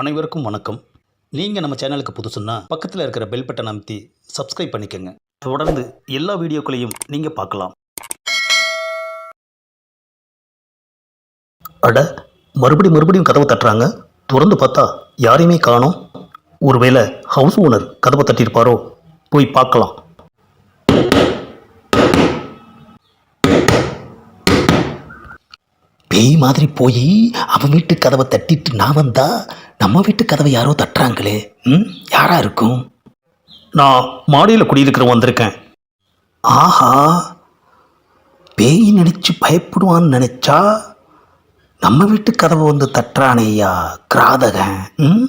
அனைவருக்கும் வணக்கம். நீங்கள் நம்ம சேனலுக்கு புதுசுன்னா பக்கத்தில் இருக்கிற பெல் பட்டன் அமைத்தி சப்ஸ்கிரைப் பண்ணிக்கோங்க. தொடர்ந்து எல்லா வீடியோக்களையும் நீங்கள் பார்க்கலாம். அட மறுபடியும் மறுபடியும் கதவை தட்டுறாங்க? திறந்து பார்த்தா யாரையுமே காணோம். ஒருவேளை ஹவுஸ் ஓனர் கதவை தட்டியிருப்பாரோ? போய் பார்க்கலாம். பேய் மாதிரி போய் அவன் வீட்டு கதவை தட்டிட்டு நான் வந்தா நம்ம வீட்டு கதவை யாரோ தட்டுறாங்களே. ம்? யாரா இருக்கும்? நான் மாடியில் குடியிருக்கிறவன் வந்திருக்கேன். ஆஹா. பேய் நினைச்சு பயப்படுவான்னு நினைச்சா நம்ம வீட்டு கதவை வந்து தட்டுறானேயா கிராதகன். ம்?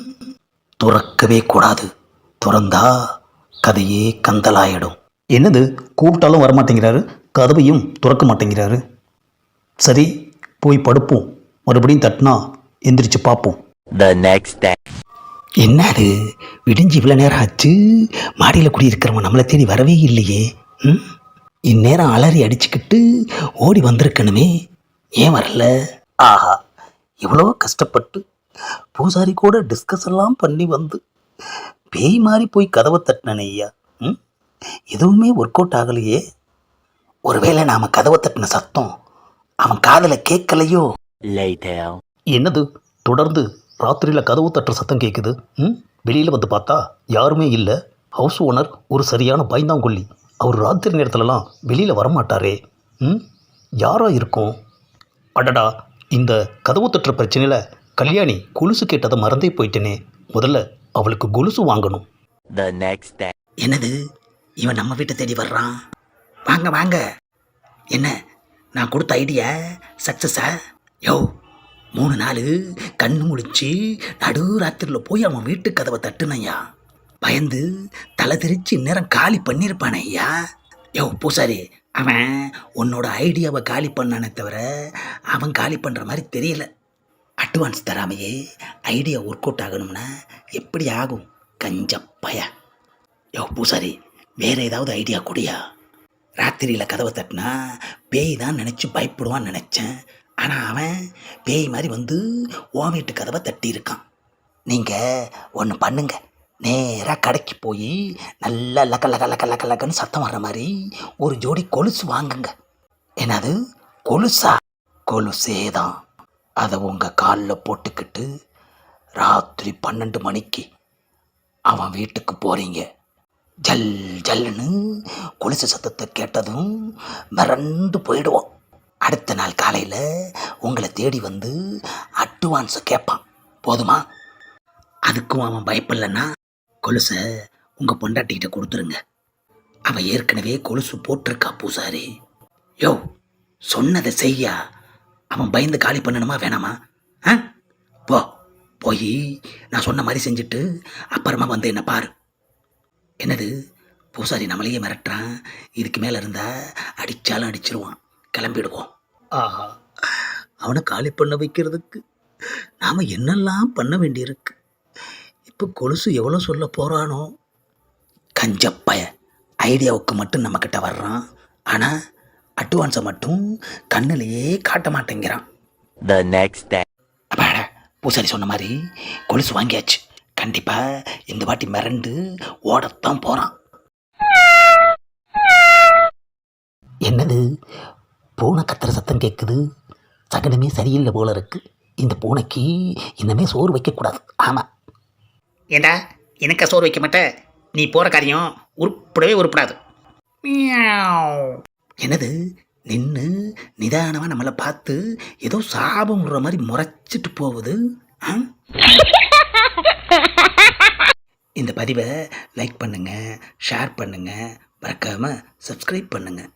துறக்கவே கூடாது. துறந்தா கதையே கந்தலாயிடும். என்னது? கூப்பிட்டாலும் வரமாட்டேங்கிறாரு? கதவையும் துறக்க மாட்டேங்கிறாரு? சரி போய் படுப்போம். மறுபடியும் தட்டினா எந்திரிச்சு பார்ப்போம். The next day. என்னது? விடிஞ்சு இவ்வளோ நேரம் ஆச்சு? மாடியில் குடியிருக்கிறவன் நம்மளை தேடி வரவே இல்லையே. ம்? இந்நேரம் அலறி அடிச்சுக்கிட்டு ஓடி வந்திருக்கணுமே. ஏன் வரல? ஆஹா இவ்வளோ கஷ்டப்பட்டு பூசாரி கூட டிஸ்கஸ் எல்லாம் பண்ணி வந்து பேய் மாதிரி போய் கதவை தட்டினே ஐயா. ம்? எதுவுமே ஒர்க் அவுட் ஆகலையே. ஒருவேளை நாம் கதவை தட்டின சத்தம் அவன் காதில் கேட்கலையோ. என்னது? தொடர்ந்து ராத்திரியில் கதவு தட்டுற சத்தம் கேட்குது ம்? வெளியில் வந்து பார்த்தா யாருமே இல்லை. ஹவுஸ் ஓனர் ஒரு சரியான பயந்தாங்கொல்லி. அவர் ராத்திரி நேரத்துலலாம் வெளியில் வரமாட்டாரே. ம்? யாரா இருக்கும்? அடடா இந்த கதவு தட்டுற பிரச்சனையில் கல்யாணி கொலுசு கேட்டதை மறந்தே போயிட்டேனே. முதல்ல அவளுக்கு கொலுசு வாங்கணும். என்னது? இவன் நம்ம வீட்டை தேடி வர்றான். வாங்க வாங்க. என்ன? நான் கொடுத்த ஐடியா சக்ஸஸா யோ மூணு நாள் கண்ணு முழிச்சு நடு ராத்திரியில் போய் அவன் வீட்டு கதவை தட்டுனையா பயந்து தலை திரிச்சு இந்நேரம் காலி பண்ணியிருப்பானே ஐயா. யோ பூசாரி அவன் உன்னோட ஐடியாவை காலி பண்ணானே தவிர அவன் காலி பண்ணுற மாதிரி தெரியல. அட்வான்ஸ் தராமையே ஐடியா ஒர்க் அவுட் ஆகணும்னா எப்படி ஆகும்? கஞ்ச பய. யோ பூசாரி வேற ஏதாவது ஐடியா கூடியா? ராத்திரியில் கதவை தட்டினா பேய் தான் நினச்சி பயப்படுவான்னு நினச்சேன். ஆனால் அவன் பேய் மாதிரி வந்து ஓமிட்டு கதவை தட்டியிருக்கான். நீங்கள் ஒன்று பண்ணுங்க. நேராக கடைக்கு போய் நல்லா லக்க லக்க லக்க லக்க லக்கன்னு சத்தம் வர்ற மாதிரி ஒரு ஜோடி கொலுசு வாங்குங்க. என்னது? கொலுசா? கொலுசே தான் அதை உங்கள் காலில் போட்டுக்கிட்டு ராத்திரி பன்னெண்டு மணிக்கு அவன் வீட்டுக்கு போகிறீங்க ஜல் ஜல்லுன்னு கொலுசு சத்தத்தை கேட்டதும் மிரண்டு போயிடுவான். அடுத்த நாள் காலையில் உங்களை தேடி வந்து அட்வான்ஸை கேட்பான் போதுமா? அதுக்கும் அவன் பயப்படலன்னா கொலுசை உங்கள் பொண்டாட்டிகிட்ட கொடுத்துருங்க. அவன் ஏற்கனவே கொலுசு போட்டிருக்கா பூசாரி. யோ சொன்னதை செய்யா. அவன் பயந்து காலி பண்ணணுமா வேணாமா? ஆ? போ போய் நான் சொன்ன மாதிரி செஞ்சுட்டு அப்புறமா வந்து என்ன பாரு. என்னது? பூசாரி நம்மளையே மிரட்டுறான். இதுக்கு மேலே இருந்தால் அடித்தாலும் அடிச்சிருவான். கிளம்பிடுவோம். ஆஹா. அவனை காலி பண்ண வைக்கிறதுக்கு நாம் என்னெல்லாம் பண்ண வேண்டியிருக்கு? இப்போ கொலுசு எவ்வளோ சொல்ல போகிறானோ கஞ்சப்பய. ஐடியாவுக்கு மட்டும் நம்மக்கிட்ட வர்றான். ஆனால் அட்வான்ஸை மட்டும் கண்ணிலேயே காட்ட மாட்டேங்கிறான். The next day. அப்பாடா பூசாரி சொன்ன மாதிரி கொலுசு வாங்கியாச்சு. கண்டிப்பா இந்த வாட்டி மிரண்டு ஓடத்தான் போறான். என்னது? பூனை கத்துற சத்தம் கேட்குது சகனமே சரியில்லை போல இருக்கு. இந்த பூனைக்கு இன்னமே சோறு வைக்கக்கூடாது. ஆமாம் ஏண்டா எனக்கா சோறு வைக்க மாட்டேன் நீ போகிற காரியம் உருப்படவே உருப்படாது. என்னது? நின்று நிதானமாக நம்மளை பார்த்து ஏதோ சாபம் விடுற மாதிரி முறைச்சிட்டு போகுது. ஆ? இந்த பதிவை லைக் பண்ணுங்கள் ஷேர் பண்ணுங்கள் மறக்காமல் சப்ஸ்கிரைப் பண்ணுங்கள்